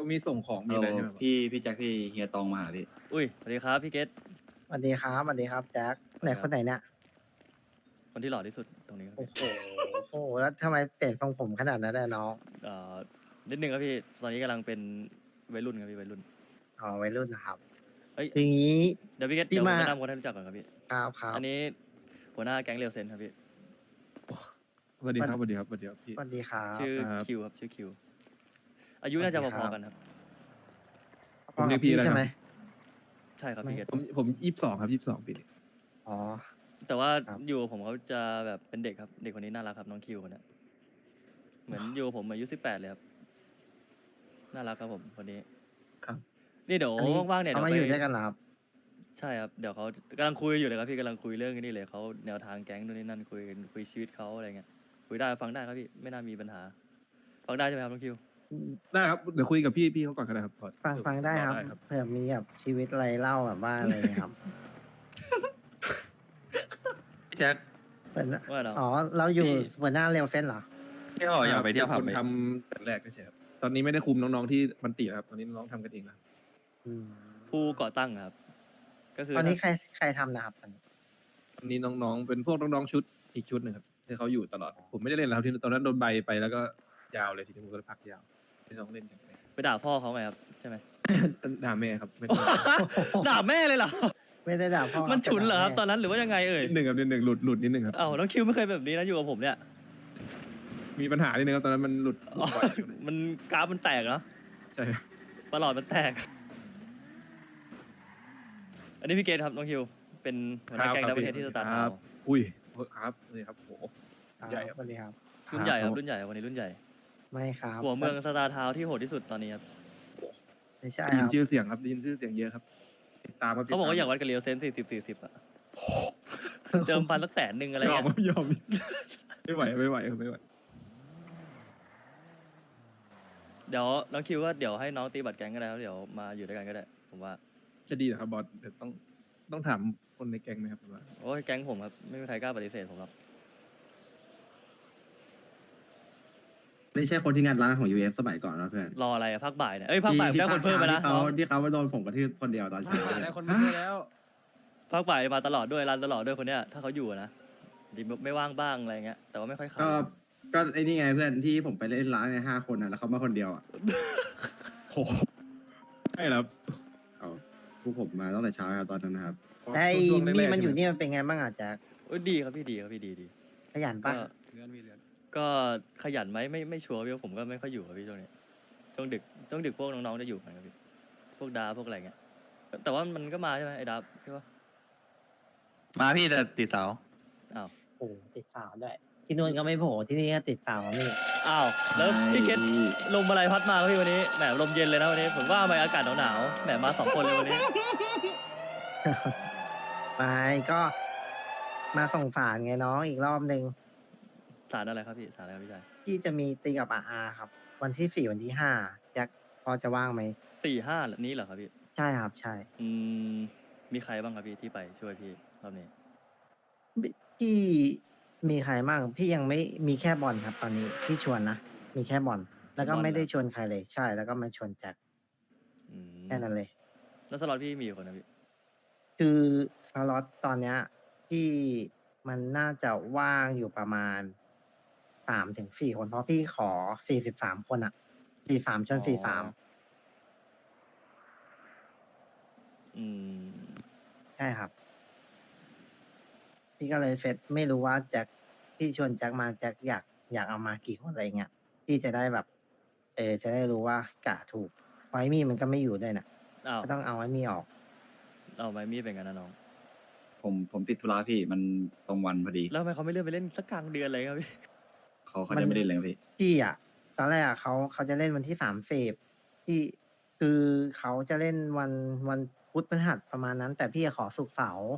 ก็มีส่งของมีอะไรใช่ไหมครับพี่พี่แจ็คพี่เฮียตองมาหาพี่อุ้ยสวัสดีครับพี่เกตสวัสดีครับสวัสดีครับแจ็คไหนคนไหนเนี่ยคนที่หล่อที่สุดตรงนี้ครับโอ้พี่โหโอ้โหแล้วทำไมเปลี่ยนทรงผมขนาดนั้นได้น้องเอ่อนิดนึงครับพี่ตอนนี้กำลังเป็นวัยรุ่นครับพี่วัยรุ่น อ๋อวัยรุ่นนะครับเฮ้ย ทีนี้ เดี๋ยวพี่เกตพี่เดี๋ยวผมมาแนะนำคนให้รู้จักก่อนครับพี่ครับครับอันนี้หัวหน้าแก๊งเรียวเซนครับพี่สวัสดีครับสวัสดีครับสวัสดีครับพี่ สวัสดีครับชื่อครับ คิวครับชื่อคิว อายุน่าจะสวัสดีพครัอบๆกันครับ ผมเรียกพี่แล้วใช่ไหมนะใช่ครับพี่เกตผมผมยี่สิบสองครับยี่สิบสองปีนี้อ๋อ แต่ว่าครับ อยู่กับผมเขาจะแบบเป็นเด็กครับเด็กคนนี้น่ารักครับน้องคิวคนเนี้ยเหมือนอยู่กับผมอายุสิบแปดเลยครับน่ารักครับผมคนนี้ครับ นี่เดี๋ยวอันนี้ว่างๆเนี่ยเขาเดี๋ยวมาไปอยู่ด้วยกันเหรอครับใช่ครับเดี๋ยวเขากำลังคุยอยู่เลยครับพี่กำลังคุยเรื่องนี้เลยเขาแนวทางแก๊งนู่นนี่นั่นคุยกันคุยชีวิตเขาอะไรเงี้ยคุยได้ฟังได้ครับพี่ไม่น่ามีปัญหา ฟังได้ใช่ไหมครับน้องคิว ได้ครับเดี๋ยวคุยกับพี่พี่เขาก่อนก็ได้ครับพอฟังฟังได้ครับได้ครับ เผื่อมีแบบชีวิตอะไรเล่าแบบว่าอะไรครับ พี่แจ็คเป็นว่าเนาะอ๋อ เราอยู่หัวหน้าเรลเฟนเหรอ พี่อ๋ออยากไปเที่ยวผับคนไหมทำแต่แรกก็ใช่ครับตอนนี้ไม่ได้คุมน้องๆที่มันติแล้วครับตอนนี้น้องๆทำกันเองแล้วอืมผู้ก่อตั้งครับ ก็คือตอนนี้ใครใครทำนะครับตอนนี้ตอนนี้น้องๆเป็นพวกน้องๆชุดอีกชุดหนึ่งครับที่เขาอยู่ตลอดผมไม่ได้เล่นแล้วครับที่ตอนนั้นโดนใบไปแล้วก็ยาวเลยทีนี้ผมก็เลยพักยาว ที่น้องเล่นกันไปไปด่าพ่อเขาไงครับใช่ไหม ด่าแม่ครับไม่ด่าแม่เลยเหรอ ไม่ได้ด่าพ่อมันฉุนเหรอครับแต่ตอนนั้นหรือว่ายังไงเอ่ยนิดหนึ่งครับนิดหนึ่งหลุดหลุดนิดหนึ่งครับ เอ้าน้องคิวไม่เคยเป็นแบบนี้นะอยู่กับผมเนี่ยมีปัญหานิดนึงครับตอนนั้นมันหลุดหลุอ๋อดบ่อยช่วงนั้นมันกราฟมันแตกเนาะใช่ครับประหลอดมันแตก อันนี้พี่เกตครับน้องคิว เป็นหัวหน้าแก๊งดับเบิลเฮดที่สตาร์ทคเฮารับส์อุ้ยครับนี่ครับโหครับใหญ่ครับ สวัสดีครับ รุ่นใหญ่ครับรุ่นใหญ่วันนี้รุ่นใหญ่ ไม่ครับหัวเมืองสตาร์ทาวน์ที่โหดที่สุดตอนนี้ครับไม่ใช่ได้คยินรับชื่อเสียงครับได้ยินชื่อเสียงเยอะครับติดตามครับเขาบอกว่าอยากวัดกับเรียวเซนสี่สิบสี่สิบอะเดิมพันสักแสนหนึ่งอะไรยอมเงี้ยครับยอม ไม่ไหวไม่ไหวครับไม่ไหวเดี๋ยวน้องคิวก็เดี๋ยวให้น้องตีบัตรแก๊งก็ได้แล้วเดี๋ยวมาอยู่ด้วยกันก็ได้ ผมว่าจะดีเหรอครับบอสเดี๋ยวต้องต้องถามคนในแก๊งไหมครับว่าโอ้ยแก๊งผมครับไม่มีใครกล้าปฏิเสธผมหรอก ไม่ใช่คนที่งานร้านของ UF สมัยก่อนนะเพื่อนรออะไรอะภาคบ่ายเนี่ยเอ้ยภาคบ่ายที่ได้คนเพิ่มไปนะที่เขาน้องที่เขาไปโดนผมกระทืบคนเดียวตอนเช้าได้คนมาเที่ยวแล้วภาคบ่ายมาตลอดด้วยรันตลอดด้วยคนเนี้ยถ้าเขาอยู่อะนะดีไม่ว่างบ้างอะไรเงี้ยแต่ว่าไม่ค่อยเข้าก็ก็ไอ้นี่ไงเพื่อนที่ผมไปเล่นร้านในห้าคนน่ะแล้วเขามาคนเดียวอะโอ้โหใช่ครับเอาพวกผมมาตั้งแต่เช้าครับตอนนั้นนะครับไอ้ช่วงแรกๆนี่มันอยู่ใช่ไหนี่มันเป็นไงบ้างอะแจ็คเอ้ยดีครับพี่ดีครับพี่ดีดีขยันก็ปะเรือนมีเรือน ก็ขยันไหมไม่ไม่ชัวร์พี่ว่าผมก็ไม่ค่อยอยู่ครับพี่ช่วงนี้ช่วงดึกช่วงดึกพวกน้องๆจะอยู่กันครับพี่พวกดาพวกอะไรเงี้ยแต่ว่ามันก็มาใช่ไหมไอ้ดาบใช่ปะมาพี่แต่ติดเสาอ้าวโอ้ติดสาวด้วย ที่นู่นก็ไม่โผล่ที่นี่ก็ติดสาวนี่อ้าวแล้วพี่เคสลมอะไรพัดมาครับพี่วันนี้แหมลมเย็นเลยนะวันนี้ผมว่าทำไมอากาศหนาวๆแหมมาสองคนเลยวันนี้ ไปก็มาส่งสารไงน้องอีกรอบหนึ่ง สารอะไรครับพี่สารอะไรครับพี่ชายที่จะมีตีกับอาอาครับ วันที่สี่วันที่ห้าแจ็คพอจะว่างไหมสี่ห้านี้เหรอครับพี่ใช่ครับใช่อืมมีใครบ้างครับพี่ที่ไปช่วยพี่รอบนี้พี่มีใครบ้างพี่ยังไม่มีแค่บอลครับ ตอนนี้ที่ชวนนะมีแค่บอลแล้วก็ไม่ได้ชวนใครเลย ใช่แล้วก็มาชวนแจ็คอืมแค่นั้นเลย แล้วสล็อตพี่มีอยู่คนนะพี่คือสล็อตตอนเนี้ยที่มันน่าจะว่างอยู่ประมาณ สามถึงสี่คนเพราะพี่ขอสี่สิบสามคนอะสี่สามชนสี่สามอืม ใช่ครับ พี่ก็เลยเฟซไม่รู้ว่าแจ็คพี่ชวนแจ็คมาแจ็คอยากอยากเอามากี่คนอะไรเงี้ยพี่จะได้แบบ เออจะได้รู้ว่ากะถูกไว้มีมันก็ไม่อยู่ด้วยนะอ้าวก็ต้องเอาไว้มีออก เอาไม้มีดเป็นกันนะน้อง ผมผมติดธุระพี่มันตรงวันพอดี แล้วทำไมเขาไม่เลื่อนไปเล่นสักกลางเดือนเลยครับพี่ เขาเขาจะไม่ได้เลยครับพี่ พี่อะตอนแรกอะเขาเขาจะเล่นวันที่สามเฟบที่คือเขาจะเล่นวันวันพุธพฤหัสประมาณนั้น แต่พี่ขอสุกร์เสาร์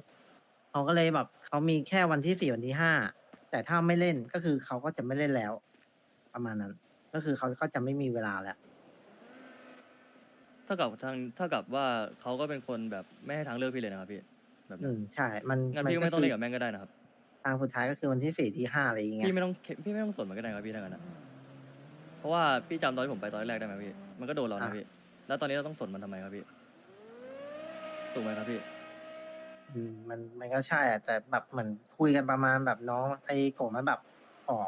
เขาก็เลยแบบเขามีแค่วันที่สี่วันที่ห้าแต่ถ้าไม่เล่นก็คือเขาก็จะไม่เล่นแล้ว ประมาณนั้น ก็คือเขาก็จะไม่มีเวลาแล้ว เท่ากับทางเท่ากับว่าเขาก็เป็นคนแบบไม่ให้ทางเลือกพี่เลยนะครับพี่แบบอืนั้นมใช่ มันงั้นมัพี่ก็ไม่ต้องคืเล่นกับแม่งก็ได้นะครับ ทางสุดท้ายก็คือวันที่สี่ที่ห้าอะไรอย่างเงี้ย พี่ไม่ต้องพี่ไม่ต้องสนมันก็ได้ครับพี่ถ้างั้นนะเพราะว่าพี่จำตอนที่ผมไปตอนแรกได้ไหมพี่มันก็โดนเรานะอะ พี่แล้วตอนนี้เราต้องสนมันทำไมครับพี่ถูกไหมครับพี่ อืมมันมันก็ใช่อะแต่แบบเหมือนคุยกันประมาณแบบน้องไอ้โกะมันแบบขอ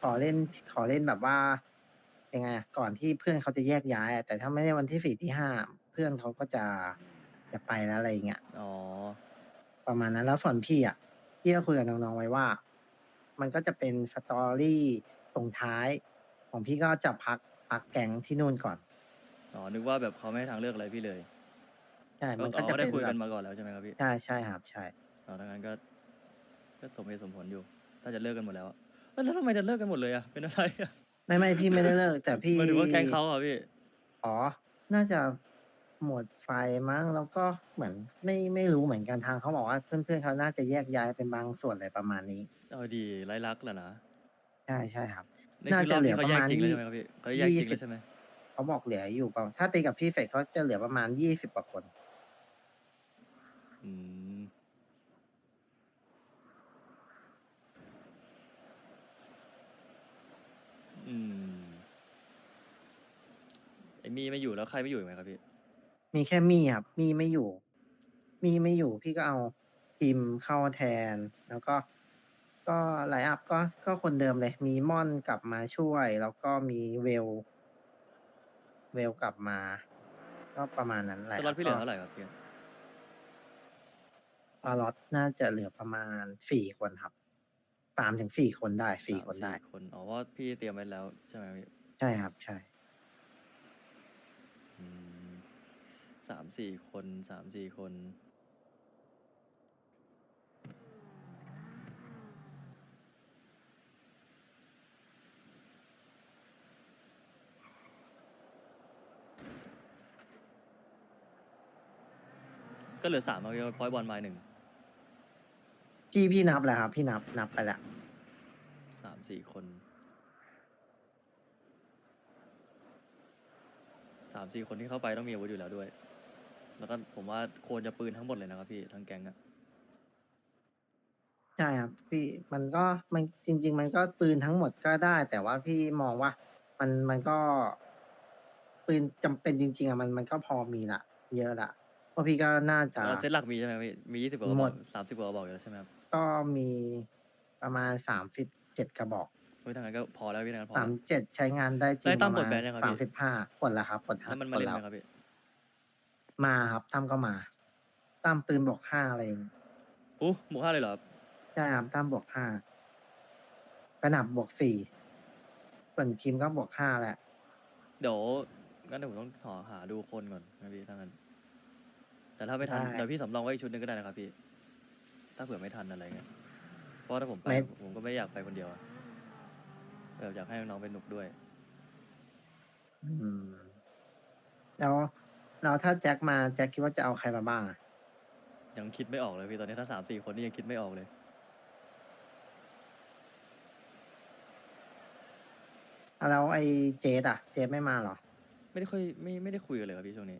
ขอเล่นขอเล่นแบบว่ายังไงอะก่อนที่เพื่อนเขาจะแยกย้ายอะแต่ถ้าไม่ได้วันที่สี่ที่ห้าเพื่อนเขาก็จะจะไปแล้วอะไรอย่างเงี้ยอ๋อ ประมาณนั้นแล้วส่วนพี่อะ พี่ก็คุยกับน้องๆไว้ว่า มันก็จะเป็นสตอรี่ตรงท้าย ของพี่ก็จะพักพักแก๊งที่นู่นก่อนอ๋อนึกว่าแบบเขาไม่ให้ทางเลือกอะไรพี่เลยใช่ก็มันก็อ๋อจะก็ได้เป็นคุยแบกันบมาก่อนแล้วใช่ไหมครับพี่ใช่ใช่ครับใช่ อ๋อถ้างั้นก็ ก็สมเหตุสมผลอยู่ ถ้าจะเลิกกันหมดแล้วอะเอ้ยแล้วทำไมจะเลิกกันหมดเลยอะเป็นอะไรอะไม่ไม่พี่ไม่ได้เลิก แต่พี่หมายถึงว่าแก๊งเขาอะพี่ อ๋อ น่าจะ หมดไฟมั้งแล้วก็เหมือนไม่ไม่รู้เหมือนกันทางเขาบอกว่าเพื่อนๆเขาน่าจะแยกย้ายเป็นบางส่วนอะไรประมาณนี้เอาดีไร้รักแหละนะใช่ใช่ครับ นี่คือรอบนี้เขาแยกจริงแล้วใช่ไหมครับพี่เขาแยกจริงแล้วใช่ไหมเขาบอกเหลืออยู่เปล่าถ้าตีกับพี่เฟดเขาจะเหลือประมาณยี่สิบกว่าคน อืมอืมไอ้มีไม่อยู่แล้วใครไม่อยู่อีกไหมครับพี่ มีแค่มี่ครับ มี่ไม่อยู่ มี่ไม่อยู่ พี่ก็เอาทีมเข้าแทน แล้วก็ ก็ไลน์อัพก็ก็คนเดิมเลย มีม่อนกลับมาช่วย แล้วก็มีเวล เวลกลับมา ก็ประมาณนั้นแหละสล็อตพี่เหลือเท่าไหร่ครับพี่สล็อตน่าจะเหลือประมาณสี่คนครับสามถึงสี่คนได้สี่สามคนได้ คนอ๋อว่าพี่เตรียมไว้แล้วใช่ไหมพี่ใช่ครับ ใช่ อืม สามสี่คนสามสี่คน ก็เหลือสามเอาพอยบอลมาหนึ่งพี่พี่นับแล้วครับ พี่นับนับไปแล้วสามสี่คนสามสี่คนที่เข้าไปต้องมีอาวุธอยู่แล้วด้วย แล้วก็ผมว่าควรจะปืนทั้งหมดเลยนะครับพี่ทั้งแก๊งอะใช่ครับพี่มันก็มันจริง ๆ มันก็ปืนทั้งหมดก็ได้ แต่ว่าพี่มองว่า มันมันก็ ปืนจำเป็นจริง ๆอะมันมันก็พอมีละเยอะละเพราะพี่ก็น่าจะ แล้วเซตหลักมีใช่ไหมพี่มียี่สิบกว่ากระหบมอกดสามสิบกว่ากระบอกอยู่แล้วใช่ไหมครับก็มีประมาณสามสิบเจ็ดกระบอกเฮ้ยทางนั้นก็พอแล้วพี่ทางนั้นพอสาแล้มวเจ็ดใช้งานได้จริงได้ตั้มประปลดแบนยังครับสามพี่สิบห้าปลดแล้วครับปลดแล้วมันปมาลดเล่นแล้ไหว มครับพี่ มาครับตั้มก็มาตั้มปืนบวกห้าอะไรอย่างงี้อู้หมู่ห้าเลยเหรอครับใช่ครับตั้มบวกห้ากระหนับบวกสี่ส่วนคิมก็บวกห้าแหละ เดี๋ยวงั้นเดี๋ยวผมต้องขอหาดูคนก่อนนะพี่ทางนั้น แต่ถ้าไม่ทันได้เดี๋ยวพี่สำรองไว้อีกชุดหนึ่งก็ได้นะครับพี่ ถ้าเผื่อไม่ทันอะไรเงี้ยเพราะว่าถ้าผมไปไม่ ผมก็ไม่อยากไปคนเดียวอะแบบอยากให้น้องๆไปหนุกด้วย อืม แล้ว แล้วถ้าแจ็คมาแจ็คคิดว่าจะเอาใครมาบ้างอะยังคิดไม่ออกเลยพี่ตอนนี้ถ้าสามสี่คนนี่ยังคิดไม่ออกเลย อะแล้วไอ้เจดอะเจดไม่มาเหรอ ไม่ได้ค่อยไม่ไม่ได้คุยกันเลยครับพี่ช่วงนี้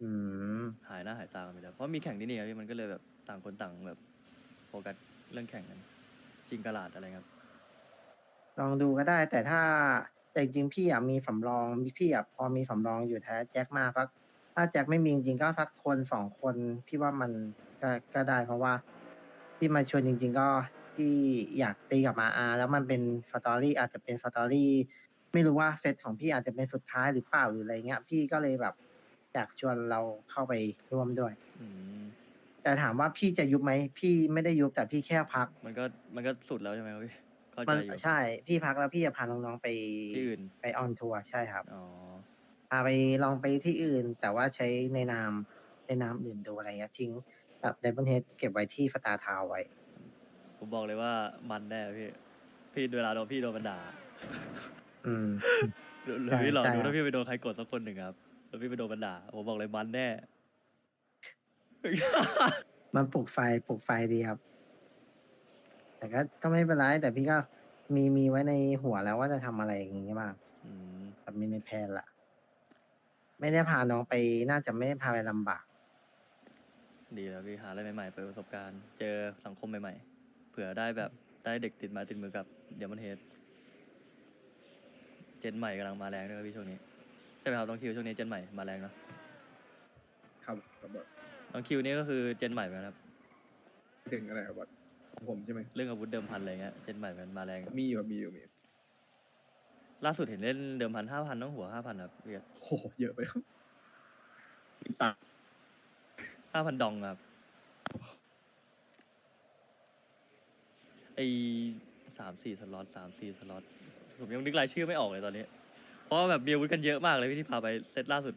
อืม หายหน้าหายตากันไปแล้วเพราะมีแข่งที่นี่ครับพี่มันก็เลยแบบต่างคนต่างแบบโฟกัสเรื่องแข่งกันชิงกระลาดอะไรครับลองดูก็ได้แต่ถ้าแต่จริงๆพี่อะมีสำรองมีพี่อะพอมีสำรองอยู่แท้แจ็คมาสัก ถ้าแจ็คไม่มีจริงๆก็สักคนสองคนพี่ว่ามันก็ก็ได้เพราะว่าที่มาชวนจริง ๆ ก็พี่อยากตีกับมาอาแล้วมันเป็นสตอรี่อาจจะเป็นสตอรี่ไม่รู้ว่าเซตของพี่อาจจะเป็นสุดท้ายหรือเปล่าหรืออะไรเงี้ย พี่ก็เลยแบบอยากชวนเราเข้าไปร่วมด้วย อืมแต่ถามว่าพี่จะยุบไหมพี่ไม่ได้ยุบแต่พี่แค่พัก มันก็มันก็สุดแล้วใช่ไหมครับพี่เข้าใจมันอยู่ใช่ พี่พักแล้วพี่จะพาน้องๆไปที่อื่นไปออนทัวร์ใช่ครับ อ๋อ พาไปลองไปที่อื่น แต่ว่าใช้ในนามในนามอื่นดูอะไรเงี้ยทิ้งแบบไดบอนเฮดเก็บไว้ที่สตาร์ทาวไว้ ผมบอกเลยว่ามันแน่พี่ พี่เวลาโดนพี่โดนบันด่าอืม หรือหรือใช่พี่ลองใช่ดูครับ ถ้าพี่ไปโดนใครกดสักคนหนึ่งครับแล้วพี่ไปโดนบันด่าผมบอกเลยมันแน่ มันปลุกไฟปลุกไฟดีครับ แต่ก็ก็ไม่เป็นไรแต่พี่ก็มีมีไว้ในหัวแล้วว่าจะทำอะไรอย่างงี้บ้างอืม แบบมีในแพลนละ ไม่ได้พาน้องไปน่าจะไม่ได้พาไปลำบาก ดีแล้วพี่หาอะไรใหม่ๆเปิดประสบการณ์ เจอสังคมใหม่ๆ เผื่อได้แบบได้เด็กติดไมาติดมือกับเดี๋ยวมันเฮดเจนใหม่กำลังมาแรงด้วยครับพี่ช่วงนี้ใช่ไหมครับน้องคิวช่วงนี้เจนใหม่มาแรงเนอะครับครับบอสน้องคิวนี่ก็คือเจนใหม่เหมือนกันครับถึงอะไรครับบอสของผมใช่ไหมเรื่องอาวุธเดิมพันอะไรเงี้ยเจนใหม่เหมือนมาแรง มีอยู่ครับมีอยู่มีอยู่ ล่าสุดเห็นเล่นเดิมพันห้าพันน้องหัวห้าพันครับพี่โอ้โหเยอะไปครับตาห้าพันดองครับไอสามสี่สล็อตสามสี่สล็อตผมยังนึกรายชื่อไม่ออกเลยตอนนี้ เพราะว่าแบบมีอาวุธกันเยอะมากเลยพี่ที่พาไปเซตล่าสุด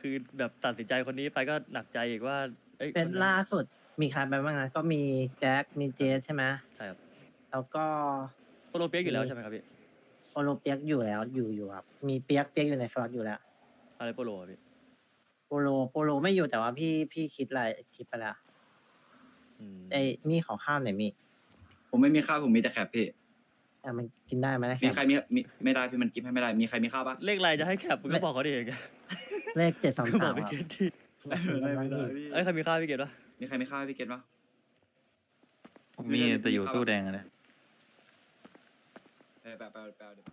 คือแบบตัดสินใจคนนี้ไปก็หนักใจอีกว่าอ้ยเป็นคนนั้นล่าสุดมีใครไปบ้างนะก็มีแจ็คมีเจสใช่ไหมใช่ครับแล้วก็โปโลเปียกอยู่แล้วใช่ไหมครับพี่ โปโลเปียกอยู่แล้วอยู่อยู่ครับ มีเปียกเปียกอยู่ในฟลอตอยู่แล้วอะไรโปโลอะพี่โปโลโปโลไม่อยู่แต่ว่าพี่พี่คิดอะไรคิดไปแล้วอืมไอ้มีขอข้าวหน่อยมีผมไม่มีข้าวผมมีแต่แคปพี่แต่มันกินได้ไหมนะมีแบใครมีมีไม่ได้พี่มันกิฟให้ไม่ได้ มีใครมีข้าวปะเลขอะไรจะให้แคปมึงก็บอกเขาดิเองเลขเจ็ดสามก็บสาอกมพี่เกตที่ไม่ได้พี่เอ้ยใครมีข้าวพี่เกตปะมีใครมีข้าวให้พี่เกตปะผมมีแต่อยู่ตู้แดงอะนะเออแปลแปลแปลเดี๋ยว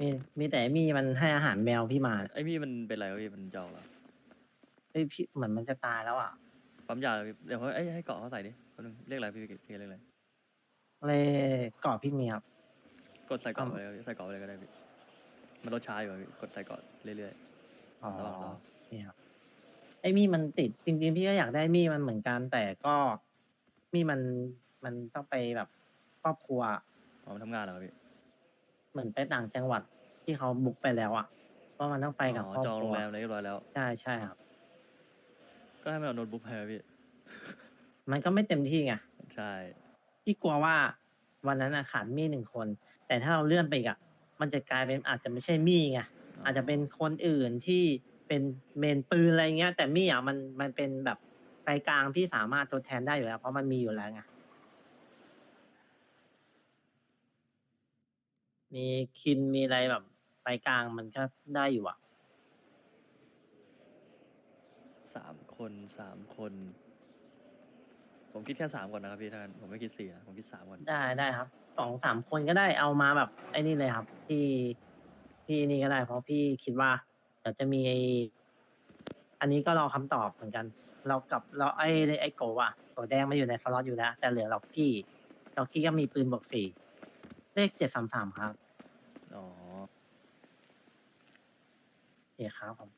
มีมีแต่มีมันให้อาหารแมวพี่มาไอพี่มันเป็นไรวะพี่มันเจาเหรอเฮ้ยพี่เหมือนมันจะตายแล้วอะปั๊มยาเลยพี่เดี๋ยวเขาเอ้ยให้เกาะเขาใส่ดิแป๊บนึงเลขอะไรพี่เกตพี่เลขอะไรเลยเกาะพี่เมียครับ กดใส่เกาะอืมไปเลยใส่เกาะไปเลยก็ได้พี่มันลดช้าอยู่อะพี่กดใส่เกาะเรื่อยอ๋อระหว่างรอนี่ครับไอ้มีมันติดจริงๆพี่ก็อยากได้มีมันเหมือนกันแต่ก็มีมันมันต้องไปแบบครอบครัวๆ อ๋อมันทำงานเหรอครับพี่เหมือนไปต่างจังหวัดที่เขาบุกไปแล้วอะเพราะมันต้องไปกับอ๋อครอบจองคโรรังวแรมอะไรเรียบร้อยแล้ว ใช่ใช่ครับ ก็ให้มันเอาโน้ตบุ๊กไปครับพี่ มันก็ไม่เต็มที่ไงใช่พี่กลัวว่าวันนั้นอะขาดมี่หนึ่งคน แต่ถ้าเราเลื่อนไปอีกอะมันจะกลายเป็นอาจจะไม่ใช่มี่ไงอาจจะเป็นคนอื่นที่เป็นเมนปืนอะไรเงี้ย แต่มี่อะมันมันเป็นแบบไปกลางพี่สามารถทดแทนได้อยู่แล้ว เพราะมันมีอยู่แล้วไง มีคินมีอะไรแบบไปกลางมันก็ได้อยู่อะสามคนสามคน ผมคิดแค่สามก่อนนะครับพี่ท่านผมไม่คิดสี่นะผมคิดสามก่อนได้ได้ครับสองสามคนก็ได้เอามาแบบไอ้นี่เลยครับ ที่ที่นี่ก็ได้ เพราะพี่คิดว่าเดี๋ยวจะมีไอ้อันนี้ก็รอคำตอบเหมือนกัน เรากับเราไอ้ไอ้โกะอะโกะแดงมาอยู่ในสล็อตอยู่แล้วแต่เหลือล็อกกี้ล็อกกี้ก็มีปืนบวกสี่เลขเจ็ดสามสามครับ อ๋อ โอเคครับผม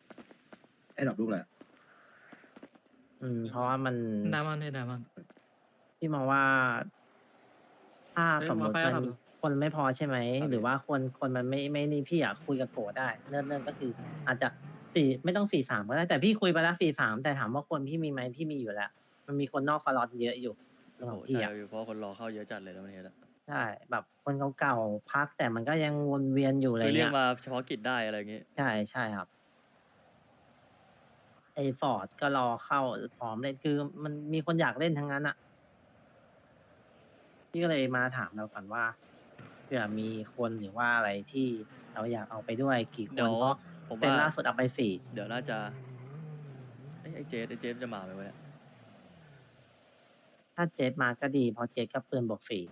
ไอ้ดอกลูกแหละอืม เพราะว่ามันดามอนให้ดามอนพี่มองว่า ถ้าเอ้ยสมมติมาไปมันครับ คนไม่พอใช่ไหมหรือว่าคนคนมันไม่ไม่นี่พี่อยากคุยกับโกะได้ เริ่มเริ่มก็คือ อาจจะสี่ไม่ต้องสี่สามก็ได้แต่พี่คุยไปแล้วสี่สามแต่ถามว่าคนพี่มีไหมพี่มีอยู่แล้ว มันมีคนนอกฟลอตเยอะอยู่โอ้ขโหองพี่ใช่อะ พี่เพราะคนรอเข้าเยอะจัดเลยแล้วมันเห็นอะใช่แบบคนเก่าๆพักแต่มันก็ยังวนเวียนอยู่อะไรคือเรียเงี้กยมาเฉพาะกิจได้อะไรอย่างงี้ ใช่ใช่ครับ ไอ้ฟอร์ดก็รอเข้าพร้อมเล่นคือ มันมีคนอยากเล่นทั้งนั้นอะพี่ก็เลยมาถามเราก่อนว่าเผื่อมีคนหรือว่าอะไรที่เราอยากเอาไปด้วยกี่คเดี๋ยนวเพราะผมเป็นว่าล่าสุดเอาไปสี่เดี๋ยวน่าจะเอ้ยไอ้เจสไอ้เจสจะมาไหมวะเนี่ยถ้าเจสมาก็ดีเพราะเจสก็ปืนบวกสี่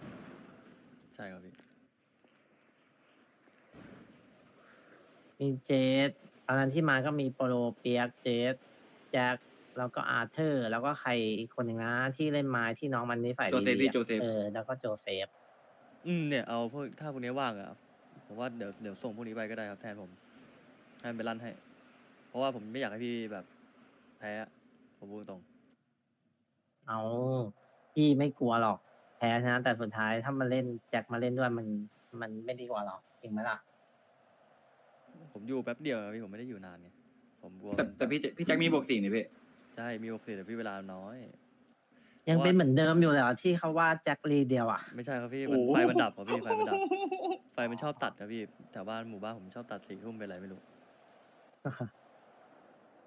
ใช่ครับพี่มีเจสตอนนั้นที่มาก็มีโปโลเปียกเจส แจ็คแล้วก็อาร์เธอร์ แล้วก็ใครอีกคนหนึ่งนะที่เล่นไม้ที่น้องมันนี่ฝ่ายโจเซฟดีพี่ๆโจอะเซฟ เออแล้วก็โจเซฟอืมเนี่ยเอาพวกถ้าพวกนี้ว่างอะผมว่าเดี๋ยวเดี๋ยวส่งพวกนี้ไปก็ได้ครับแทนผมให้มันไปลั่นให้ เพราะว่าผมไม่อยากให้พี่แบบแพ้อะผมพูดตรง เอาพี่ไม่กลัวหรอกแพ้ชนะแต่สุดท้ายถ้ามาเล่นแจ็คมาเล่นด้วยมันมันไม่ดีกว่าหรอกจริงไหมล่ะ ผมอยู่แป๊บเดียวอะพี่ผมไม่ได้อยู่นานไง ผมกลัวแต่มันแต่พี่แจ็คพี่แจ็คมีบวกสี่นี่พี่ใช่มีโอเคแต่พี่เวลาน้อย ยังเพราะว่าเป็นเหมือนเดิมอยู่เลยที่เขาว่าแจ็คลีเดียวอะ ไม่ใช่ครับพี่มันไฟมันดับครับพี่ไฟมันดับ ไฟมันชอบตัดครับพี่แถวบ้านหมู่บ้านผมชอบตัดสี่ทุ่มเป็นไรไม่รู้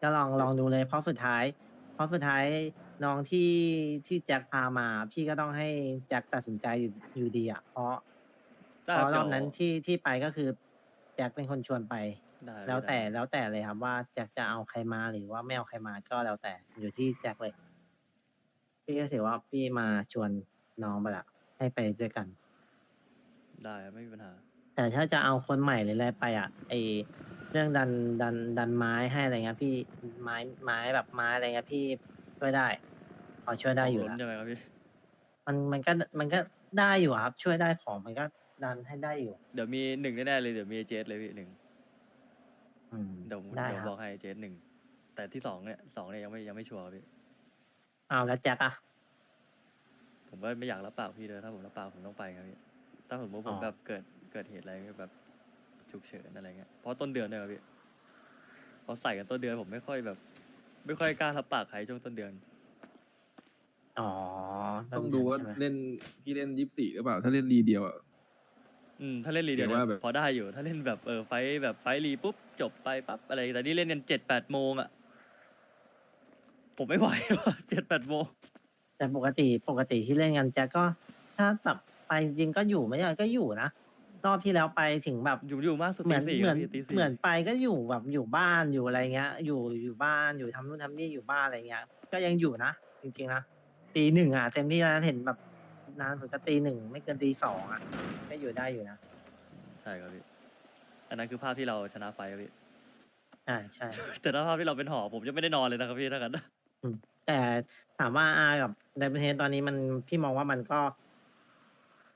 ก็ลองลองดูเลยเพราะสุดท้าย เพราะสุดท้ายน้องที่ที่แจ็คพามา พี่ก็ต้องให้แจ็คตัดสินใจอยู่อยู่ดีอะเพราะได้เพคราะรเดี๋อยบวนั้นที่ที่ไปก็คือ แจ็คเป็นคนชวนไป ได้แล้วแต่ได้แล้วแต่เลยครับว่าแจ็คจะเอาใครมาหรือว่าไม่เอาใครมาก็แล้วแต่อยู่ที่แจ็คเลย พี่ก็ถือว่าพี่มาชวนน้องไปละให้ไปด้วยกัน ได้ไม่มีปัญหา แต่ถ้าจะเอาคนใหม่หรืออะไรไปอะไอเรื่องดันดันดันไม้ให้อะไรเงี้ยพี่ไม้ไม้แบบไม้อะไรเงี้ยพี่ช่วยได้พอช่วยได้อยู่ล้นนะใช่ไหมครับพี่มันมันก็มันก็ได้อยู่อะครับ ช่วยได้ของมันก็ ดันให้ได้อยู่ เดี๋ยวมีหนึ่งแน่ๆเลยเดี๋ยวมีเจสเลยพี่หนึ่งอืมเดี๋ยวผมได้เดี๋ยวครับบอกให้เจสหนึ่งแต่ที่สองเนี่ยสองเนี่ยยังไม่ยังไม่ชัวร์ครับพี่เอาแล้วแจ็คอะ ผมก็ไม่อยากรับปากพี่เลยถ้าผมรับปากผมต้องไปครับพี่ถ้าสมมติผมอ๋อแบบเกิดเกิดเหตุอะไรแบบฉุกเฉินอะไรเงี้ยเพราะต้นเดือนเนี่ยครับพี่เพราะใส่กันต้นเดือนผมไม่ค่อยแบบ ไม่ค่อยกล้ารับปากใครช่วงต้นเดือน อ๋อต้องดูว่าใช่ไหมเล่นพี่เล่นยี่สิบสี่หรือเปล่า ถ้าเล่นรีเดียวอะ อืมถ้าเล่นรีเดียวเดี๋ยวว่าเนี่ยแบบ พอได้อยู่ ถ้าเล่นแบบเออไฟท์แบบไฟท์รีปุ๊บจบไปปั๊บอะไร แต่นี่เล่นกันเจ็ดแปดโมงอะ ผมไม่ไหวว่ะเจ็ดแปดโมง แต่ปกติปกติที่เล่นกันแจ็คก็ ถ้าแบบไปจริงๆก็อยู่ไม่ใช่ก็อยู่นะรอบที่แล้วไปถึงแบบอยู่อยู่มากสุดเหมืตีอนสี่เหคมืรัอบนพี่ตีสี่เหมือนไปก็อยู่แบบอยู่บ้านอยู่อะไรเงี้ย อยู่อยู่บ้านอยู่ทำนู่นทำนี่อยู่บ้านอะไรเงี้ย ก็ยังอยู่นะจริงๆนะตีหนึ่งอะเต็มที่แล้วเห็นแบบ นานสุดก็ตีหนึ่งไม่เกินตีสองอะก็อยู่ได้อยู่นะใช่ครับพี่อันนั้นคือภาพที่เราชนะไฟท์ครับพี่ใช่ใช่ แต่ถ้าภาพที่เราเป็นหอผมจะไม่ได้นอนเลยนะครับพี่ถ้ากันแต่ถามว่าอากับไดประเทศตอนนี้มันพี่มองว่ามันก็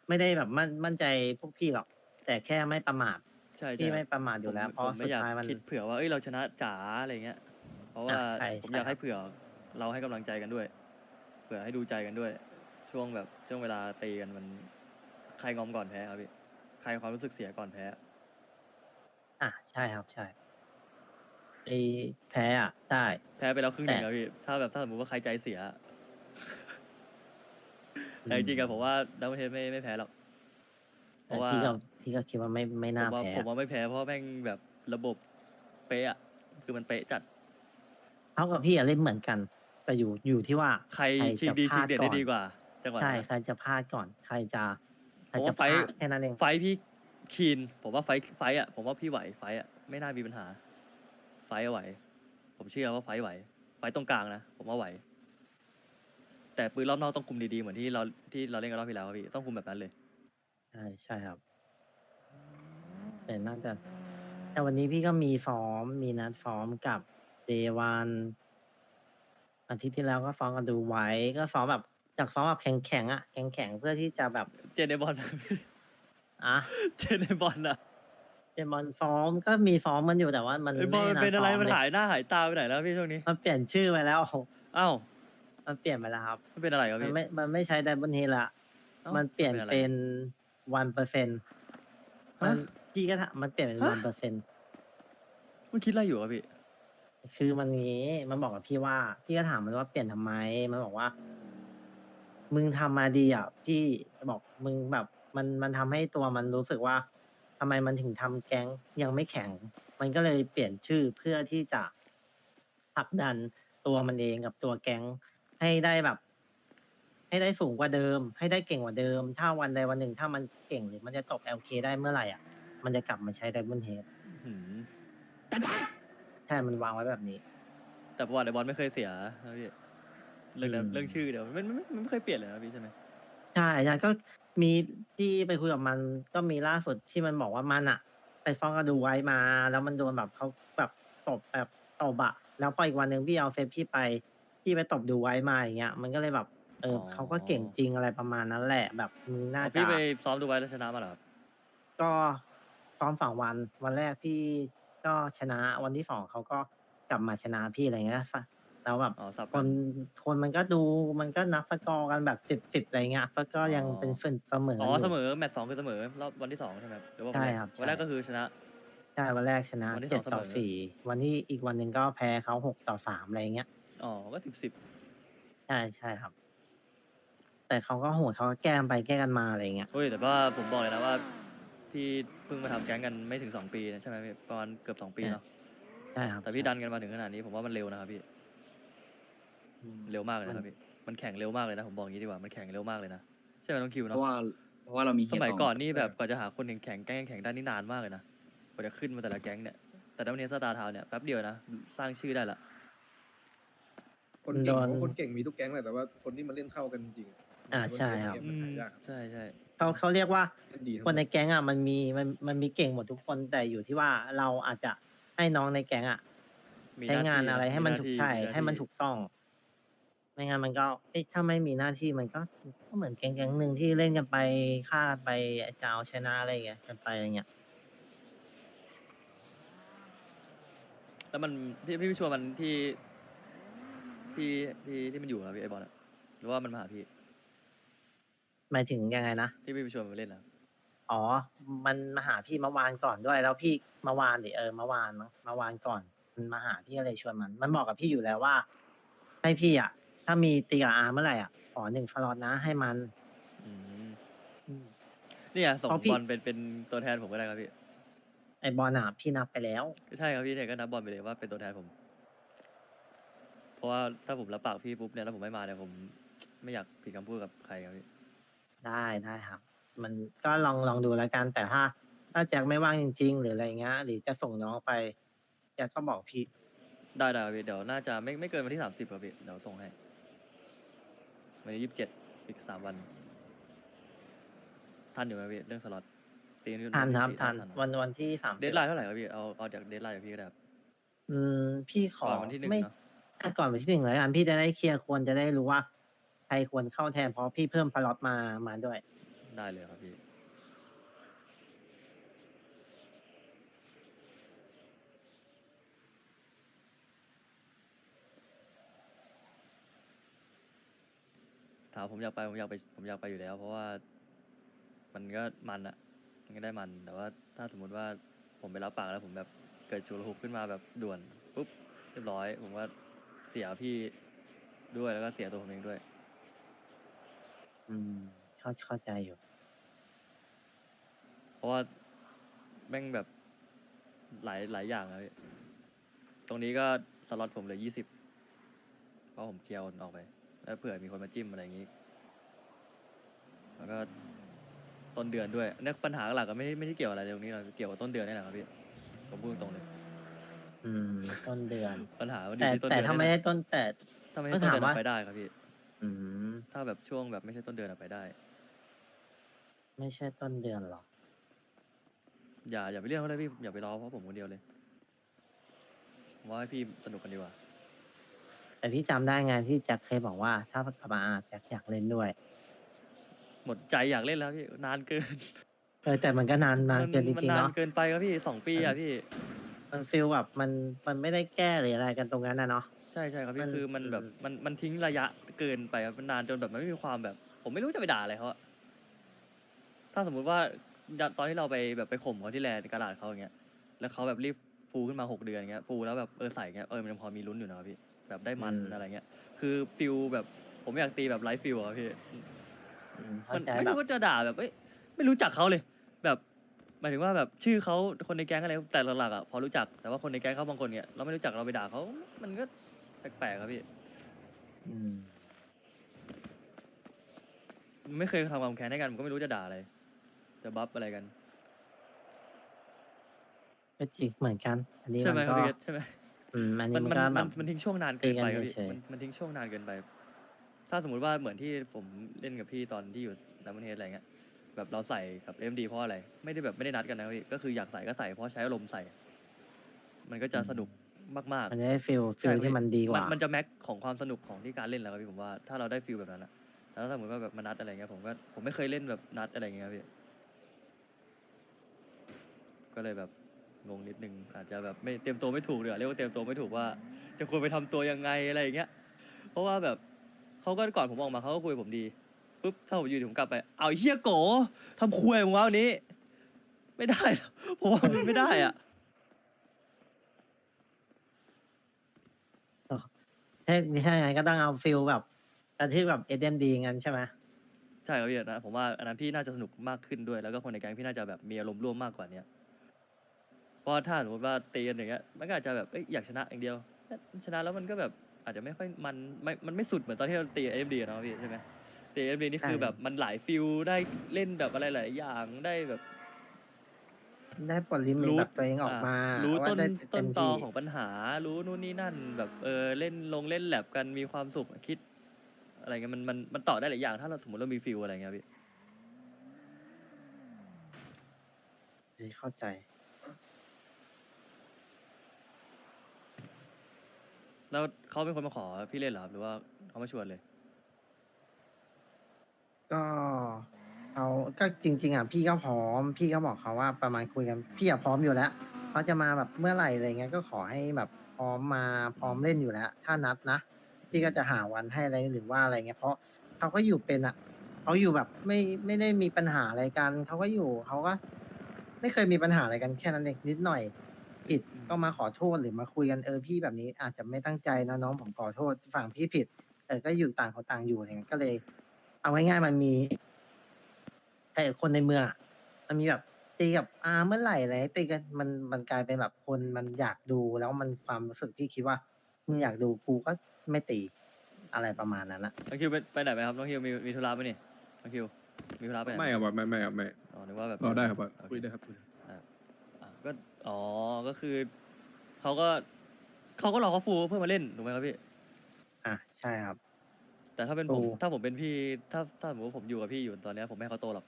ไม่ได้แบบมั่นมั่นใจพวกพี่หรอก แต่แค่ไม่ประมาทใช่ใช่พี่ไม่ประมาทอยู่แล้วผมเพราะผมไม่สุดอยากท้ายมัน คิดเผื่อว่าเอ้ยเราชนะจ๋าอะไรเงี้ย เพราะว่าอะใช่ผมใช่ อยากให้ครับเผื่อเราให้กำลังใจกันด้วย เผื่อให้ดูใจกันด้วย ช่วงแบบช่วงเวลาตีกันมัน ใครงอมก่อนแพ้ครับพี่ใครความรู้สึกเสียก่อนแพ้ อะใช่ครับใช่ไอแพ้อะได้แพ้ไปแล้วครึ่งหนึ่งแต่ครับพี่ถ้าแบบถ้าสมมติว่าใครใจเสีย แต่จริงๆอะผมว่าดัมเบิลเฮดไม่ไม่แพ้หรอกเพแต่ราะว่าพี่ก็พี่ก็คิดว่าไม่ไม่ผมน่าว่าแพ้ผมว่าไม่แพ้เพราะแม่งแบบระบบเป๊ะอะคือมันเป๊ะจัดเท่ากับพี่อะเล่นเหมือนกัน แต่อยู่อยู่ที่ว่าใครใครชิงจะดีพชิลางดเด่นก่ได้อนดีกว่า จังหวะใช่นั้นใครจะพลาดก่อน ใครจะใครผมจะว่าไฟพท์ลาดแค่นั้นเอง ไฟท์พี่คีนผมว่าไฟท์ไฟท์อะผมว่าพี่ไหวไฟท์อะไม่น่ามีปัญหา ไฟท์อะไหว ผมเชื่อว่าไฟท์ไหว ไฟท์ตรงกลางนะผมว่าไหว แต่ปืนรอบนอกต้องคุมดีๆเหมือนที่เราที่เราเล่นกันรอบที่แล้วครับพี่ต้องคุมแบบนั้นเลย ใช่ใช่ครับแต่น่าจะ แต่วันนี้พี่ก็มีฟอร์ม มีนัดฟอร์มกับเดวันอาทิตย์ที่แล้วก็ฟอร์มกันดูไว้ ก็ฟอร์มแบบ จากฟอร์มแบบแข็งๆอะแข็งๆเพื่อที่จะแบบเจนในบอล อะเจนในบอลอะเดมอนฟอร์มก็มีฟอร์มมันอยู่แต่ว่ามันไอ้บอลมันเป็นอะไรฟร์มันเลยหายหน้าหายตาไปไหนแล้วพี่ช่วงนี้มันเปลี่ยนชื่อไปแล้ว อ้าวมันเปลี่ยนไปแล้วครับ มันเป็นอะไรครับมันพี่ไม่มันไม่ใช้ไดบนเฮละอ้ามันเปลี่ยนอะไรเป็นวันเปอร์เซ็นต์มันฮะ พี่ก็ถามมันเปลี่ยนเป็นฮะวันเปอร์เซ็นต์มันคิดอะไรอยู่ครับพี่ คือมันงี้มันบอกกับพี่ว่า พี่ก็ถามมันว่าเปลี่ยนทำไม มันบอกว่า มึงทำมาดีอะ พี่บอกมึงแบบมันมันทำให้ตัวมันรู้สึกว่าทำไมมันถึงทำแก๊งยังไม่แข็ง มันก็เลยเปลี่ยนชื่อเพื่อที่จะผลักดันตัวมันเองกับตัวแก๊งให้ได้แบบ ให้ได้สูงกว่าเดิม ให้ได้เก่งกว่าเดิม ถ้าวันใดวันหนึ่ง ถ้ามันเก่งหรือมันจะจบ LK ได้เมื่อไหร่อะ มันจะกลับมาใช้ไดมอนเฮดหืมใช่มันวางไว้แบบนี้ แต่ประวัติไอ้บอลไม่เคยเสียนะพี่ เรื่องนั้นอืม เรื่องชื่อเดี๋ยวมันมันมันไม่เคยเปลี่ยนเลยนะพี่ใช่ไหมใช่ใช่ก็มีที่ไปคุยกับมันก็มีล่าสุดที่มันบอกว่ามันอะไปฟ้องกระดูไว้มา แล้วมันโดนแบบเขาแบบตบแบบตบอะแล้วพออีกวันหนึ่งพี่เอาเฟซพี่ไปพี่ไปตบดูไว้มาอย่างเงี้ยมันก็เลยแบบเออเขาก็เก่งจริงอะไรประมาณนั้นแหละ แบบมึงน่าอ๋อจะพี่ไปซ้อมดูไว้แล้วชนะมาเหรอครับก็ซ้อมฝั่งวันวันแรกพี่ก็ชนะวันที่สองเขาก็กลับมาชนะพี่อะไรเงี้ย แล้วแบบอ๋อสับคกันนคนมันก็ดูมันก็นับสกอร์กันแบบสิบสิบอะไรเงี้ยก็ก็ยังอ๋อเป็นฝืนเสมออ๋ออยู่ เสมอแมตช์สองคือเสมอรอบวันที่สองใช่ไหมครับหรือว่าวันแรกใช่ครับวันแรกใช่ก็คือชนะ ใช่วันแรกชนะวันที่เจ็ดสองต่อเสมอสี่วันที่อีกวันหนึ่งก็แพ้เขาหกต่อสามอะไรเงี้ยอ๋อก็สิบสิบใช่ใช่ครับ แต่เขาก็โหดเขาก็แก้มไปแก้กันมาอะไรเงี้ย เฮ้ยแต่ว่าผมบอกเลยนะว่า ที่เพิ่งมาทำแก๊งกันไม่ถึงสองปีนะใช่ไหมพี่ประมาณเกือบสองปีเนาะใช่ครับแต่พี่ใช่ดันกันมาถึงขนาดนี้ผมว่ามันเร็วนะครับพี่ อืมเร็วมากเลยนะครับพี่มันแข่งเร็วมากเลยนะผมบอกอย่างนี้ดีกว่ามันแข่งเร็วมากเลยนะใช่ไหมน้องคิวเพเนาะราะว่าเพราะว่าเรามีสเฮียมัยตงก่อนนี่แบบกว่าจะหาคนแข่งแข่งแก๊งแข่งได้นี่นานมากเลยนะกว่าจะขึ้นมาแต่ละแก๊งเนี่ยแต่ดัมเบลสตาร์ทาวเนี่ยแป๊บเดียวนะสร้างชื่อได้ละ คนเก่งผมว่าคนเก่งมีทุกแก๊งแหละแต่ว่าคนที่มาเล่นเข้ากันจริงๆอ่าใช่ครับ มันหายากใช่ใช่เขาเขาเรียกว่า เล่นดีทั้งคนในแก๊งอะมันมีมันมันมีเก่งหมดทุกคนแต่อยู่ที่ว่าเราอาจจะให้น้องในแก๊งอะมีใช้งานที่อะไรให้มันาถูกที่ใช่หาให้มันที่ถูกต้อง ไม่งั้นมันก็เอ้ยถ้าไม่มีหน้าที่มันก็ก็เหมือนแก๊งแก๊งหนึ่งที่เล่นกันไปฆ่ากันไปจะเอาชนะอะไรอย่างเงี้ยกันไปอะไรเงี้ย แล้วมันพี่พี่ชวนมันที่ที่ที่ที่มันอยู่นะพี่ไอบอลอะหรือว่ามันมาหาพี่หมายถึงยังไงนะ ที่พี่ไปชวนมันไปเล่นนะอ๋อ มันมาหาพี่เมื่อวานก่อนด้วย แล้วพี่เมื่อวานดิเออเมื่อวานมั้งเมื่อวานก่อน มันมาหาพี่ก็เลยชวนมัน มันบอกกับพี่อยู่แล้วว่า ให้พี่อะ ถ้ามีตีกับอาเมื่อไหร่อะขอหนึ่งฟลอตนะให้มัน อืมอืมเนี่ยส่งเพราะพี่ บอลเป็นเป็นตัวแทนผมก็ได้ครับพี่ไอบอลอะพี่นับไปแล้วใช่ครับพี่เนี่ยก็นับบอลไปเลยว่าเป็นตัวแทนผม เพราะว่าถ้าผมรับปากพี่ปุ๊บเนี่ยแล้วผมไม่มาเนี่ยผม ไม่อยากผิดคำพูดกับใครครับพี่ได้ได้ครับ มันก็ลองลองดูแล้วกันแต่ถ้า ถ้าแจ็คไม่ว่างจริง ๆ หรืออะไรเงี้ยหรือจะส่งน้องไปแจ็คก็บอกพี่ได้ได้ครับพี่เดี๋ยวน่าจะไม่ไม่เกินวันที่สามสิบครับพี่เดี๋ยวส่งให้ วันนี้ยี่สิบเจ็ดอีกสามวันทันอยู่ไหมพี่เรื่องสล็อตตีกัทันครับสี่ทันทัวันวันที่สามเดทไลน์เท่าไหร่ครับพี่เอาเอาจากเดทไลน์จากพี่ก็ได้ครับอืมพี่ขอก่อนวันที่หนึ่งไม่เนาะถ้าก่อนวันที่หนึ่งเลยกันพี่จะได้เคลียร์ควรจะได้รู้ว่าใครควรเข้าแทนเพราะพี่เพิ่มฟลอตมามาด้วย ได้เลยครับพี่ามผมอยากไปผมอยากไปผมอยากไปอยู่แล้ว เพราะว่ามันก็มันอะมันก็ได้มัน แต่ว่าถ้าสมมุติว่าผมไปรับปากแล้วผมแบบเกิดชุลหุกขึ้นมาแบบด่วนปุ๊บเรียบร้อย ผมว่าเสียพี่ด้วยแล้วก็เสียตัวผมเองด้วย อืม เข้าเข้าใจอยู่ เพราะว่าแม่งแบบหลายหลายอย่างอะพี่ตรงนี้ก็สล็อตผมเหลือยี่สิบเพราะผมเคลียร์คนออกไป แล้วเผื่อมีคนมาจิ้มอะไรอย่างนี้ แล้วก็ต้นเดือนด้วยเนี่ยปัญหาหลักก็ไม่ได้ไม่ได้เกี่ยวอะไรตรงนี้หรอกเกี่ยวกับต้นเดือนนี่แหละครับพี่ผมพูดตรงเลย อืม ต้นเดือน ปัญหามันอแต่ยู่ที่ต้นแต่เดือนถ้าไม่นี่แหได้ละต้นแต่ ถ้าไม่ต้ใช่องต้นเดือนถามว่า อะไปได้ครับพี่ อืม ถ้าแบบช่วงแบบไม่ใช่ต้นเดือนอะไปได้ ไม่ใช่ต้นเดือนหรออย่าอย่าไปเรียกเขาเลยพี่อย่าไปรอเพราะผมคนเดียวเลยผมว่าให้พี่สนุกกันดีกว่า แต่พี่จำได้ไงที่แจ็คเคยบอกว่า ถ้ากลับมาแจ็คอยากเล่นด้วย หมดใจอยากเล่นแล้วพี่นานเกินเออแต่มันก็นานนานเกินจมัริงๆนานเนาะ เกินไปครับพี่สองปีอะพี่มันฟีลแบบมันมันไม่ได้แก้หรืออะไรกันตรงนั้นนะเนาะ ใช่ใช่ครับมัพี่น คือมันแบบอืมมันมันทิ้งระยะเกินไปครับมันนานจนแบบมันไม่มีความแบบ ผมไม่รู้จะไปด่าอะไรเขาอะถ้าสมมุติว่าตอนที่เราไปแบบไปข่มเขาที่แลนด์กระดาษเขาอย่างเงี้ยแล้วเขาแบบรีบฟูขึ้นมาหกเดือนอย่างเงี้ยฟูแล้วแบบเออใส่เงี้ยเออมันยังพอมีลุ้นอยู่นะครับพี่ แบบได้มันอะไรเงี้ยคือฟิลแบบผมอยากตีแบบไลฟ์ฟิลอะครับพี่อืมมัเข้านใจไม่แบบรู้ว่าจะด่าแบบเอ้ยไม่รู้จักเขาเลย แบบหมายถึงว่าแบบชื่อเขาคนในแก๊งอะไรแต่หลักๆอะพอรู้จักแต่ว่าคนในแก๊งเขาบางคนเนี่ยเราไม่รู้จักเราไปด่าเขามันก็แปลกๆครับพี่อืมไม่เคยทำความแค้นให้กันผมก็ไม่รู้จะด่าอะไรจะบัฟอะไรกันก็จริงเหมือนกัน อันนี้ใช่ไหมมันครับก็พี่เกศใช่ไหม อืมอันนี้มันมันมันก็มัแบนบมันทิ้งช่วงนานเกินไปครับพี่ตีกันเฉยๆ มันมันทิ้งช่วงนานเกินไป ถ้าสมมุติว่าเหมือนที่ผมเล่นกับพี่ตอนที่อยู่ดัมเบิลเฮดอะไรเงี้ยแบบเราใส่กับเอ็มดีเพราะอะไร ไม่ได้แบบไม่ได้นัดกันนะพี่ก็คืออยากใส่ก็ใส่เพราะใช้อารมณ์ใส่ มันก็จะสนุกมากๆมันจะได้ฟีลฟีลใช่ที่มันดีกว่ามันจะแม็กของความสนุกของที่การเล่นแล้วครับพี่ผมว่าถ้าเราได้ฟิลแบบนั้นอะแล้วถ้าสมมติว่าแบบมานัดอะไรเงี้ยผมก็ผมไม่เคยเล่นแบบนัดอะไรเงี้ยครับพี่ก็เลยแบบ งงนิดนึงอาจจะแบบไม่เตรียมตัวไม่ถูกเดี๋ยวาเรียกว่าเตรียมตัวไม่ถูกว่า จะควรไปทำตัวยังไงอะไรอย่างเงี้ย เพราะว่าแบบเขาก็ก่อนผมออกมาเขาก็คุยกับผมดีปุ๊บถ้าผมอยู่ดีผมกลับไป เอาไอ้เฮียโกทำคุยมึงวะวันนี้ ไม่ได้หรอกผมว่ามันไม่ได้อะ ถ้าถ้าอย่างนั้นก็ต้องเอาฟิลแบบกระที่แบบเอเดมดีงั้นใช่ไหมใช่ครับพี่นะผมว่าอันนั้นพี่น่าจะสนุกมากขึ้นด้วย แล้วก็คนในแก๊งพี่น่าจะแบบมีอารมณ์ร่วมมากกว่าเนี้ยเพ ราะถ้าสมมติว่าตีกันอย่างเงี้ยมันก็อาจจะแบบเอ้ยอยากชนะอย่างเดียว ชนะแล้วมันก็แบบอาจจะไม่ค่อยมันไม่มันไม่สุดเหมือนตอนที่เราตีเอ็มดีนะพี่ใช่ไหมตีเอ็มดีนี่คือแบบมันหลายฟิลได้เล่นแบบอะไรหลายอย่างได้แบบได้ปลดลิมิตรู้แบบตัวเองออกมา รู้ต้นต้นตอของปัญหา รู้นู่นนี่นั่น แบบเออเล่นลงเล่นแลบกันมีความสุขคิด อะไรเงี้ยมันมันมันต่อได้หลายอย่าง ถ้าเราสมมติเรามีฟิลอะไรเงี้ยพี่เข้าใจ แล้วเขาเป็นคนมาขอพี่เล่นเหรอครับหรือว่าเขามาชวนเลย ก็เขาก็จริง ๆอะพี่ก็พร้อม พี่ก็บอกเขาว่าประมาณคุยกันพี่อะพร้อมอยู่แล้วเขาจะมาแบบเมื่อไหร่อะไรเงี้ยก็ขอให้แบบพร้อมมาพร้อมเล่นอยู่แล้ว ถ้านัดนะพี่ก็จะหาวันให้อะไรหรือว่าอะไรเงี้ยเพราะเขาก็อยู่เป็นอะเขาอยู่แบบไม่ไม่ได้มีปัญหาอะไรกันเขาก็อยู่เขาก็ ไม่เคยมีปัญหาอะไรกันแค่นั้นเองนิดหน่อย ผิด ก็มาขอโทษหรือมาคุยกันเออพี่แบบนี้อาจจะไม่ตั้งใจนะน้องผมขอโทษฝั่งพี่ผิดเออก็อยู่ต่างคนต่างอยู่อะไรเงี้ยก็เลย เอาง่ายๆมันมีแต่คนในเมืองอะมันมีแบบตีกับอาเมื่อไหร่อะไรตีกันมันมันกลายเป็นแบบคนมันอยากดูแล้วมันความรู้สึกพี่คิดว่ามึงอยากดูกูก็ไม่ตีอะไรประมาณนั้นอะ น้องคิวไปไปไหนไหมครับน้องคิวมีมีธุระไหมนี่น้องคิวมีธุระไปไหนหไม่ครับบอสไม่ไม่ครับไม่อ๋อนึกว่าแบบรอได้ครับบอสโอเคุยได้ครับคุยได้ อะก็อ๋อ ก็คือเขาก็เขาก็รอเขาฟูเพื่อมาเล่นถูกไหมครับพี่ อะใช่ครับ แต่ถ้าเป็นผมโอ้ถ้าผมเป็นพี่ ถ้าถ้าสมมติว่าผมอยู่กับพี่อยู่ตอนเนี้ยผมไม่ให้เขาโตหรอก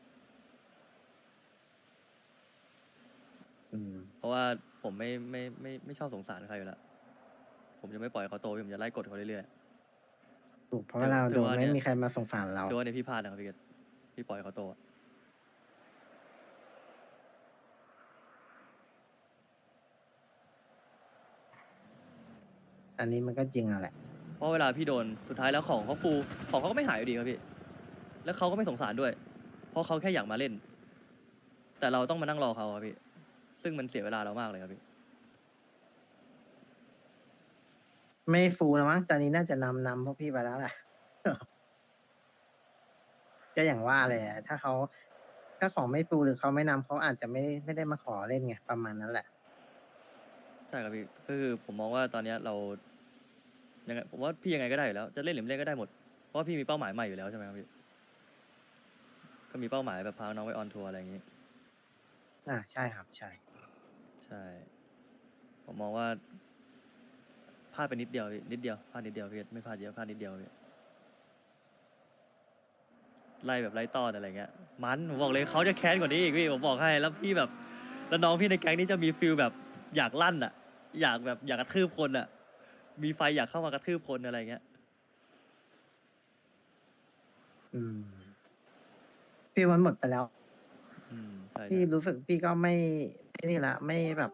อืม เพราะว่าผมไม่ไม่ไม่ไม่ชอบสงสารใครอยู่แล้ว ผมจะไม่ปล่อยเขาโตผมจะไล่กดเขาเรื่อย ถูกเพราะเวลาถืโดอนว่าไม่เนี่ย มีใครมาสงสารเราๆตัวาในยพี่พลาดนะครับพี่เกดพี่ปล่อยเขาโตอะ อันนี้มันก็จริงอะแหละ เพราะเวลาพี่โดนสุดท้ายแล้วของเขาฟูของเขาก็ไม่หายอยู่ดีครับพี่ แล้วเขาก็ไม่สงสารด้วย เพราะเขาแค่อยากมาเล่น แต่เราต้องมานั่งรอเขาครับพี่ ซึ่งมันเสียเวลาเรามากเลยครับพี่ ไม่ฟูแล้วมั้งตอนนี้น่าจะนำนำพวกพี่ไปแล้วแหละ ก็อย่างว่าเลยอะถ้าเขาถ้าของไม่ฟูหรือเขาไม่นำเขาอาจจะไม่ไม่ได้มาขอเล่นไงประมาณนั้นแหละ ใช่ครับพี่ก็คือผมมองว่าตอนเนี้ยเรา ยังไงผมว่าพี่ยังไงก็ได้อยู่แล้ว จะเล่นหรือไม่เล่นก็ได้หมด เพราะว่าพี่มีเป้าหมายใหม่อยู่แล้วใช่ไหมครับพี่ ก็มีเป้าหมายแบบพาน้องไปออนทัวร์อะไรอย่างนี้ อ่าใช่ครับ ใช่ ใช่ ผมมองว่าพลาดไปนิดเดียวพี่นิดเดียวพลาดนิดเดียวพี่ไม่พลาดเยอะพลาดนิดเดียวพี่ไล่แบบไล่ต้อนอะไรเงี้ย มันผมบอกเลยเขาจะแค้นกว่านี้อีกพี่ผมบอกให้แล้วพี่แบบแล้วน้องพี่ในแก๊งนี้จะมีฟิลแบบอยากลั่นอะอยากแบบอยากกระทืบคนอะ มีไฟอยากเข้ามากระทืบคนอะไรเงี้ย อืมพี่วันหมดไปแล้ว อืมใช่พี่ใช่ รู้สึกพี่ก็ไม่ไม่นี่ละไม่แบบ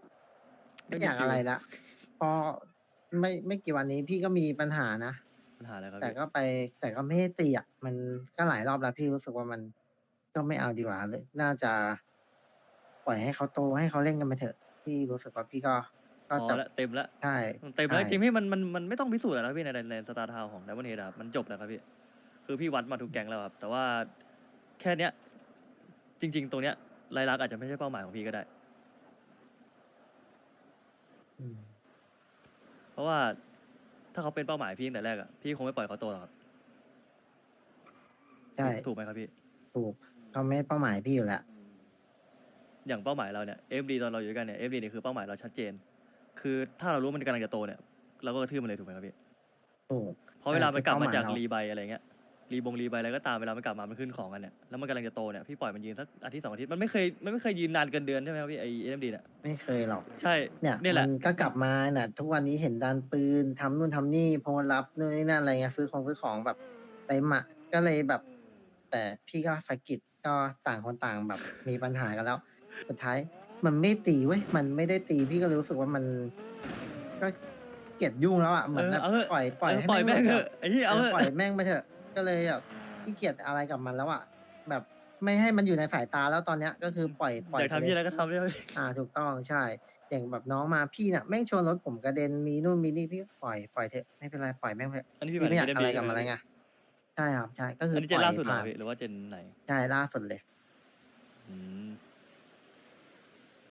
ไม่อยากอะไรละพอไม่ไม่กี่วันนี้พี่ก็มีปัญหานะ ปัญหาอะไรครับแต่พี่ก็ไปแต่ก็ไม่ให้ตีอะมันก็หลายรอบแล้วพี่รู้สึกว่ามันก็ไม่เอาดีกว่าเลยน่าจะ ปล่อยให้เขาโตให้เขาเล่นกันไปเถอะ พี่รู้สึกว่าพี่ก็ ก็พอจะละเต็มละใช่ มันเต็มแล้วจใช่ริงๆพี่มันมันมันไม่ต้องพิสูจน์แล้วพี่ในในในสตาร์ทาวของไดมอนเฮดครับมันจบแล้วครับพี่ คือพี่วัดมาทุกแก๊งแล้วครับ แต่ว่าแค่เนี้ย จริง ๆ ตรงเนี้ยรายลักษณ์อาจจะไม่ใช่เป้าหมายของพี่ก็ได้ อืมเพราะว่าถ้าเขาเป็นเป้าหมายพี่ตั้งแต่แรกอะพี่คงไม่ปล่อยเขาโตหรอกครับใช่ถูกไหมครับพี่ ถูกเขาไม่เป้าหมายพี่อยู่แล้วอย่างเป้าหมายเราเนี่ยเอฟดีตอนเราอยู่ด้วยกันเนี่ยเอฟดีเนี่ยคือเป้าหมายเราชัดเจน คือถ้าเรารู้มันกำลังจะโตเนี่ยเราก็กระทืบมันเลยถูกไหมครับพี่ถูกเพราะเวลามันกลับมาจากเออคือเป้าหมายเรารีใบอะไรเงี้ยรีบงรีใบอะไรก็ตามเวลามันกลับมามันขึ้นของกันเนี่ยแล้วมันกำลังจะโตเนี่ยพี่ปล่อยมันยืนสักอาทิตย์สองอาทิตย์มันไม่เคยมันไม่เคยยืนนานเกินเดือนใช่ไหมครับพี่ไอเอ็มดีเนี่ยไม่เคยหรอกใช่เนี่ยเนี่ยแหละมันก็กลับมาน่ะทุกวันนี้เห็นดันปืนทำนู่นทำนี่โพลรับนู่นนี่นั่นอะไรเงี้ยซื้อของซื้อของแบบเต็มอะก็เลยแบบ แต่พี่ก็ไฟกิจก็ต่างคนต่างแบบมีปัญหากันแล้ว สุดท้าย มันไม่ตีเว้ย มันไม่ได้ตีพี่ก็เลยรู้สึกว่ามัน ก็เกลียดยุ่งแล้วอะ เหมือนแบบเออเอาเถอะปล่อยปล่อยให้ปล่อยแม่งหเถลุดอะไอ้ที่เอาเอเถออะปล่อยแม่งไปเถอะ ก็เลยแบบพี่เกียดอะไรกับมันแล้วอะ แบบไม่ให้มันอยู่ในสายตาแล้วตอนเนี้ย ก็คือปล่อยปล่อยอยากไปทำเลยที่อะไรก็ทำเลยอ่าถูกต้องใช่ อย่างแบบน้องมาพี่น่ะแม่งชนรถผมกระเด็นมีนู่นมีนี่พี่ก็ปล่อยปล่อยเถอะไม่เป็นไรปล่อยแม่งเถอะอันนี้พี่พี่ไม่อยากหอะไรเอ็กับดีอะไรไงใช่ครับใช่ก็คืออันนี้เจปนล่อยล่าสุดเหรอผ่านพี่หรือว่าเจนไหนใช่ล่าสุดเลย อืม